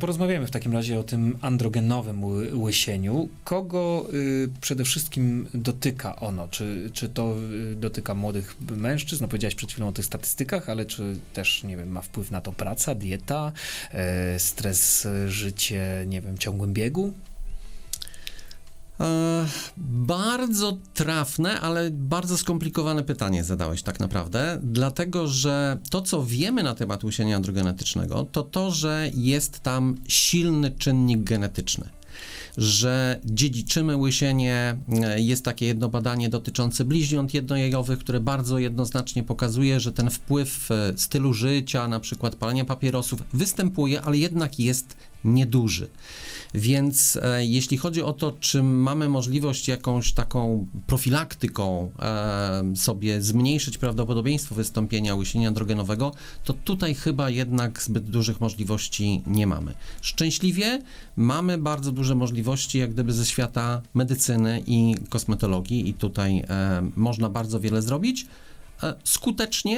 Porozmawiamy w takim razie o tym androgenowym ły- łysieniu. Kogo y, przede wszystkim dotyka ono? Czy, czy to y, dotyka młodych mężczyzn? No powiedziałeś przed chwilą o tych statystykach, ale czy też, nie wiem, ma wpływ na to praca, dieta, e, stres, życie, nie wiem, ciągłym biegu? E, bardzo trafne, ale bardzo skomplikowane pytanie zadałeś tak naprawdę, dlatego że to, co wiemy na temat łysienia androgenetycznego, to to, że jest tam silny czynnik genetyczny. Że dziedziczymy łysienie. E, Jest takie jedno badanie dotyczące bliźniąt jednojajowych, które bardzo jednoznacznie pokazuje, że ten wpływ e, stylu życia, na przykład palenia papierosów, występuje, ale jednak jest nieduży. Więc e, jeśli chodzi o to, czy mamy możliwość jakąś taką profilaktyką e, sobie zmniejszyć prawdopodobieństwo wystąpienia łysienia androgenowego, to tutaj chyba jednak zbyt dużych możliwości nie mamy. Szczęśliwie mamy bardzo duże możliwości jak gdyby ze świata medycyny i kosmetologii i tutaj e, można bardzo wiele zrobić. Skutecznie